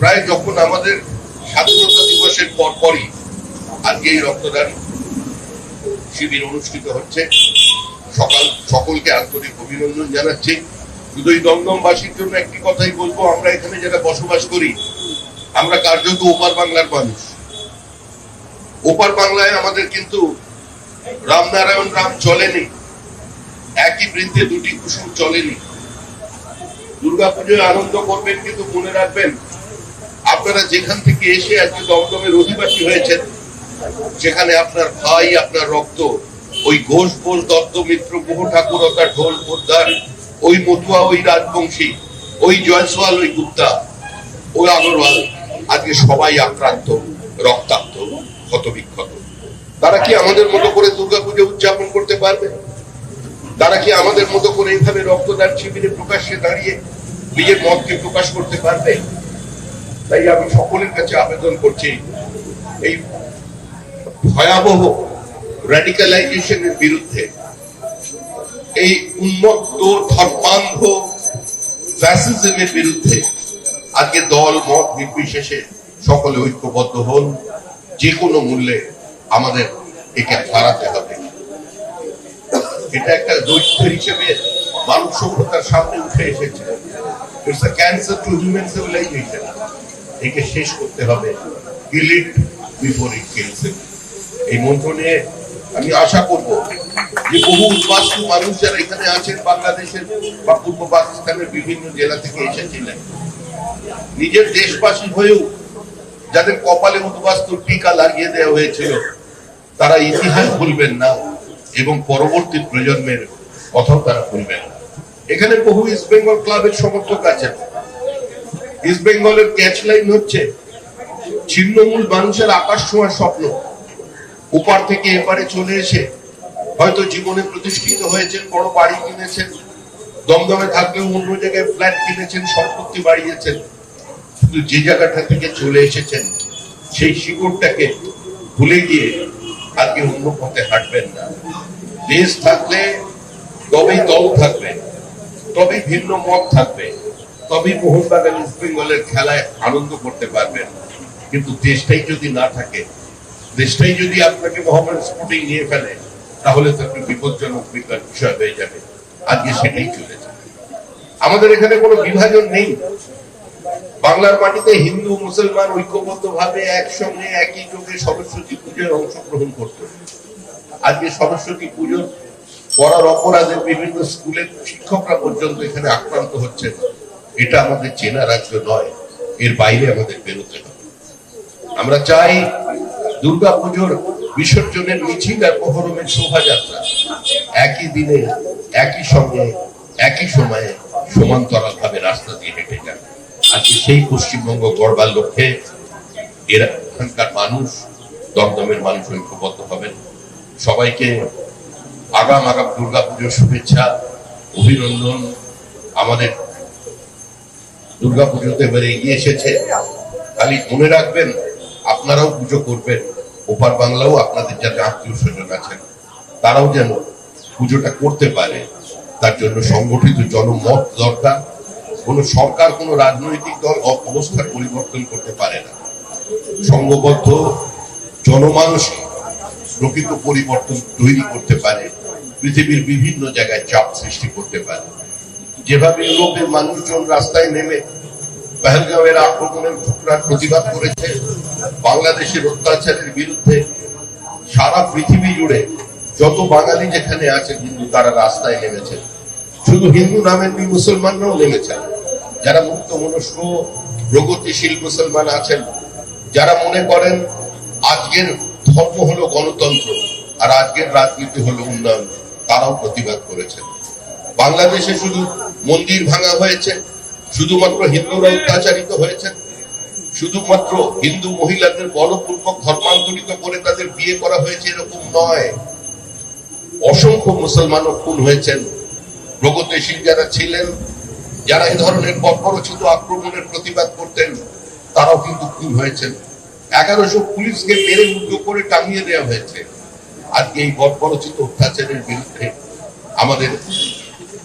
প্রায় যখন আমাদের স্বাধীনতা দিবসের পর পরই আজকে এই রক্তদান শিবির অনুষ্ঠিত হচ্ছে, সকাল সকলকে আন্তরিক অভিনন্দন জানাচ্ছি। শুধু এই দমদমবাসীর জন্য একটি কথাই বলব, আমরা এখানে যারা বসবাস করি, আমরা কার্যত ওপার বাংলার মানুষ। ওপার বাংলায় আমাদের কিন্তু রামনারায়ণ রাম চলেনি, একই বৃন্তে দুটি কুসুম চলেনি। দুর্গাপুজোয় আনন্দ করবেন কিন্তু মনে রাখবেন আপনারা যেখান থেকে এসে আজকে দমদমের অধিবাসী হয়েছেন সেখানে আপনার ভাই, আপনার রক্ত, ওই ঘোষ বোস দত্ত মিত্র গুহ ঠাকুরতা, ঢোল পোদ্দার ওই মতুয়া, ওই রাজবংশী, ওই জয়সওয়াল, ওই গুপ্তা ওই আগরওয়াল, আজকে সবাই আক্রান্ত, রক্তাক্ত, ক্ষতবিক্ষত। তারা কি আমাদের মতো করে দুর্গাপুজো উদযাপন করতে পারবে? তারা কি আমাদের মতো করে এখানে রক্তদান শিবিরে প্রকাশ্যে দাঁড়িয়ে নিজের মতকে প্রকাশ করতে পারবে? তাই আমি সকলের কাছে আবেদন করছি, এই ভয়াবহ র্যাডিক্যালাইজেশনের বিরুদ্ধে, এই উন্মত্ত ধর্মান্ধ ফ্যাসিজমের বিরুদ্ধে আজকে দল, মত নির্বিশেষে সকলে ঐক্যবদ্ধ হন, যে কোনো মূল্যে আমাদের একে হারাতে হবে। এটা একটা দৈত্য হিসেবে মানব সভ্যতার সামনে উঠে এসেছে। It's a cancer to human civilization একে শেষ করতে হবে। কিল ইট বিফোর এই মন্ত্র নিয়ে আমি আশা করব যে বহু উদ্বাস্তু মানুষ যারা এখানে আছেন, বাংলাদেশের বা পূর্ব পাকিস্তানের বিভিন্ন জেলা থেকে এসেছিলেন নিজের দেশবাসী হয়েও যাদের কপালে উদ্বাস্তু টিকা লাগিয়ে দেওয়া হয়েছিল, তারা ইতিহাস ভুলবেন না এবং পরবর্তী প্রজন্মের কথাও তারা ভুলবেন এখানে বহু ইস্ট বেঙ্গল ক্লাবের সমর্থক আছেন। ইস্ট বেঙ্গলের ক্যাচ লাইন হচ্ছে ছিন্নমূল মানুষের আকাশ ছোঁয়ার স্বপ্ন। ওপার থেকে এপারে চলে এসে হয়তো জীবনে প্রতিষ্ঠিত বড় বাড়ি কিনেছেন, দমদমে থাকলেও অন্য জায়গায় ফ্ল্যাট কিনেছেন, সম্পত্তি বাড়িয়েছেন কিন্তু যে জায়গাটা থেকে চলে এসেছেন, সেই শিকড়টাকে ভুলে গিয়ে আজকে অন্য পথে হাঁটবেন না। দেশ থাকলে তবেই দল থাকবে, তবেই ভিন্ন মত থাকবে। তবেই মোহনবাগান ইস্ট বেঙ্গলের খেলায় আনন্দ করতে পারবেন। কিন্তু দেশটাই যদি না থাকে, দেশটাই যদি আপনাকে মোহাম্মদ স্পোর্টিং নিয়ে ফেলে, তাহলে তো একটু বিপজ্জনক বিষয় হয়ে যাবে। আজকে সেটাই চলেছে আমাদের এখানে কোনো বিভাজন নেই। বাংলার মাটিতে হিন্দু, মুসলমান ঐক্যবদ্ধ ভাবে একসঙ্গে একই যোগে সরস্বতী পুজোয় অংশগ্রহণ করত। আজকে সরস্বতী পুজো করার অপরাধে বিভিন্ন স্কুলের শিক্ষকরা পর্যন্ত এখানে আক্রান্ত হচ্ছেন। এটা আমাদের চেনা রাজ্য নয়, এর বাইরে আমাদের বেরোতে হবে। আমরা চাই দুর্গা পুজোর বিসর্জনের মিছিল আর মহরমের শোভাযাত্রা একই দিনে, একই সঙ্গে, একই সময়ে সমান্তরাল ভাবে রাস্তা দিয়ে হেঁটে যান। আজকে সেই পশ্চিমবঙ্গ গড়বার লক্ষ্যে এরা এখানকার মানুষ, দমদমের মানুষ ঐক্যবদ্ধ হবেন। সবাইকে আগাম আগাম দুর্গা পুজোর শুভেচ্ছা, অভিনন্দন। আমাদের দুর্গা পুজোতে এবারে এগিয়ে এসেছে। খালি মনে রাখবেন, আপনারাও পুজো করবেন। ওপার বাংলাও আপনাদের যারা আত্মীয় স্বজন আছেন, তারাও যেন পুজোটা করতে পারে। তার জন্য সংগঠিত জনমত দরকার। কোন সরকার, কোন রাজনৈতিক দল অবস্থার পরিবর্তন করতে পারে না। সংঘবদ্ধ, জনমানস প্রকৃত পরিবর্তন তৈরি করতে পারে। পৃথিবীর বিভিন্ন জায়গায় চাপ সৃষ্টি করতে পারে। যেভাবে ইউরোপের মানুষজন রাস্তায় নেমে পেহেলগাঁওয়ের আক্রমণের ঘটনার প্রতিবাদ করেছে, বাংলাদেশের অত্যাচারের বিরুদ্ধে সারা পৃথিবী জুড়ে যত বাঙালি যেখানে আছেন হিন্দু, তারা রাস্তায় নেমেছেন শুধু হিন্দু নামের নেই মুসলমানরাও নেমেছেন যারা মুক্ত মনস্ক প্রগতিশীল মুসলমান আছেন, যারা মনে করেন আজকের ধর্ম হলো গণতন্ত্র আর আজকের রাজনীতি হলো উন্নয়ন, তারাও প্রতিবাদ করেছেন। বাংলাদেশে শুধু মন্দির ভাঙা হয়েছে, শুধুমাত্র হিন্দুরা অত্যাচারিত হয়েছে শুধুমাত্র হিন্দু মহিলাদের বলপূর্বক ধর্মান্তরিত করে তাদের বিয়ে করা হয়েছে এরকম নয়। অসংখ্য মুসলমানও খুন হয়েছেন। প্রগতিশীল যারা ছিলেন, যারা এই ধরনের বর্বরচিত আক্রমণের প্রতিবাদ করতেন, তারাও কিন্তু খুন হয়েছেন। এগারোশো পুলিশকে মেরে উদ্যোগ করে টাঙিয়ে দেওয়া হয়েছে। আজকে এই বর্বরচিত অত্যাচারের বিরুদ্ধে আমাদের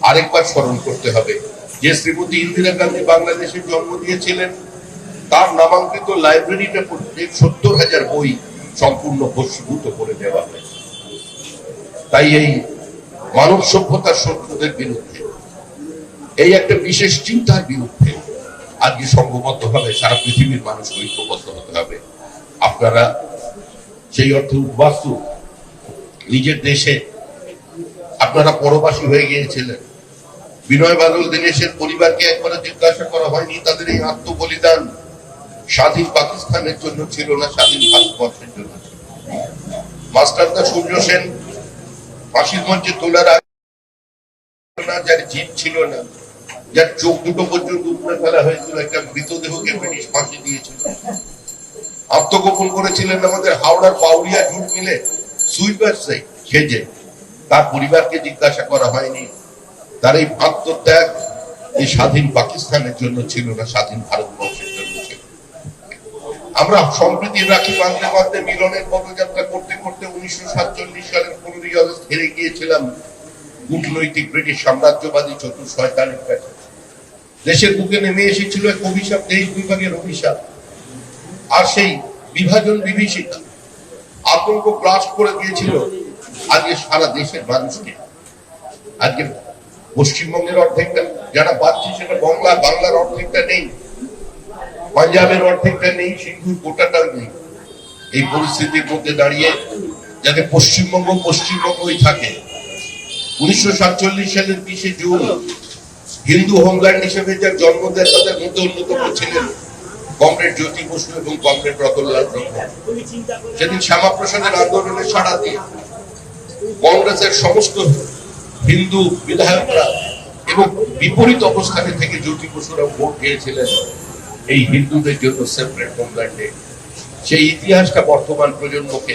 আরেকবার স্মরণ করতে হবে। যে শ্রীমতী ইন্দিরা গান্ধী বাংলাদেশে জন্ম দিয়েছিলেন, তার নামাঙ্কিত লাইব্রেরিটা পড়তে সত্তর হাজার বই সম্পূর্ণ ভস্মীভূত করে দেওয়া হয়েছে তাই এই মানব সভ্যতার শত্রুদের বিরুদ্ধে, এই একটা বিশেষ চিন্তার বিরুদ্ধে আজকে সংঘবদ্ধ ভাবে সারা পৃথিবীর মানুষ ঐক্যবদ্ধ হতে হবে। আপনারা সেই অর্থে উদ্বাস্তু নিজের দেশে আপনারা পরবাসী হয়ে গিয়েছিলেন। বিনয় বাদল দীনেশের পরিবারকে একবারে জিজ্ঞাসা করা হয়নি, তাদের এই আত্মবলিদান স্বাধীন পাকিস্তানের জন্য ছিল না, স্বাধীন ভারতবর্ষের জন্য ছিল মাস্টারদা সূর্য সেন ফাঁসির মঞ্চে তোলার না, যার ছিল না, যার চোখ দুটো পর্যন্ত ফেলা হয়েছিল, একটা মৃতদেহকে ব্রিটিশ ফাঁসি দিয়েছিল। আত্মগোপন করেছিলেন আমাদের হাওড়ার পাউরিয়া জুট মিলে সুইপার সেজে তার পরিবারকে জিজ্ঞাসা করা হয়নি। তার এই আত্মত্যাগ এই স্বাধীন পাকিস্তানের জন্য ছিল না, স্বাধীন ভারতবর্ষের জন্য ছিল। আমরা সম্প্রীতির রাখি বাঁধতে বাঁধতে মিলনের পদযাত্রা করতে করতে উনিশশো সাতচল্লিশ সালের পনেরোই আগস্ট হেরে গিয়েছিলাম কূটনৈতিক ব্রিটিশ সাম্রাজ্যবাদী চতুর শয়তানের কাছে। দেশের বুকে নেমে এসেছিল এক অভিশাপ, দেশ বিভাগের অভিশাপ। আর সেই বিভাজন বিভীষিকা আতঙ্ক গ্রাস করে দিয়েছিল আজকে সারা দেশের মানুষকে। আজকে পশ্চিমবঙ্গের অর্ধেকটা, যারা পাচ্ছে সেটা বাংলা, বাংলার অর্ধেকটা নেই, পাঞ্জাবের অর্ধেকটা নেই সিন্ধুর গোটাটাও নেই। এই পরিস্থিতির মধ্যে দাঁড়িয়ে যাতে পশ্চিমবঙ্গ পশ্চিমবঙ্গই থাকে, উনিশশো সাতচল্লিশ সালের বিশে জুন, হিন্দু হোমল্যান্ড হিসেবে যার জন্ম দেয় তাদের মধ্যে অন্যতম ছিলেন কমরেড জ্যোতি বসু এবং কমরেড রতনলাল ব্রহ্ম সেদিন শ্যামাপ্রসাদের আন্দোলনে সাড়া দিয়ে কংগ্রেসের সমস্ত হিন্দু বিধায়করা এবং বিপরীত অবস্থানে থেকে জ্যোতি বসুরা ভোট দিয়েছিলেন এই হিন্দুদের জন্য সেপারেট হোমল্যান্ডে সেই ইতিহাসটা বর্তমান প্রজন্মকে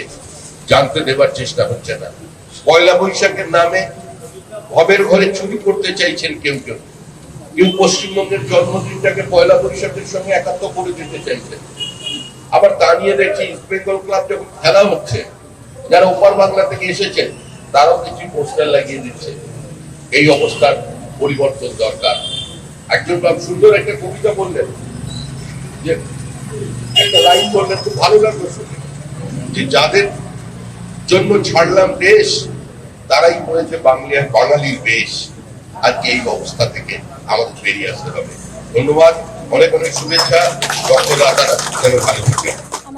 জানতে দেবার চেষ্টা হচ্ছে না। পয়লা বৈশাখের নামে ভবের ঘরে চুরি করতে চাইছেন কেউ কেউ। কেউ পশ্চিমবঙ্গের জন্মদিনটাকে পয়লা বৈশাখের সঙ্গে একাত্ম করে দিতে চাইছেন। আবার তা নিয়ে দেখছি ইস্ট বেঙ্গল ক্লাব যখন খেলা হচ্ছে, যারা ওপার বাংলা থেকে এসেছেন তারাও দেখছি পোস্টার লাগিয়ে দিচ্ছে। এই অবস্থার পরিবর্তন দরকার। একজন বাব সুন্দর একটা কবিতা বললেন, যে একটা লাইন বললেন, খুব ভালো লাগল শুনে। যে যাদের জন্য ছাড়লাম দেশ, তারাই করেছে বাংলা বাঙালির বেশ। আজকে এই অবস্থা থেকে আমাদের বেরিয়ে আসতে হবে। ধন্যবাদ, অনেক অনেক শুভেচ্ছা ভালো থাকবেন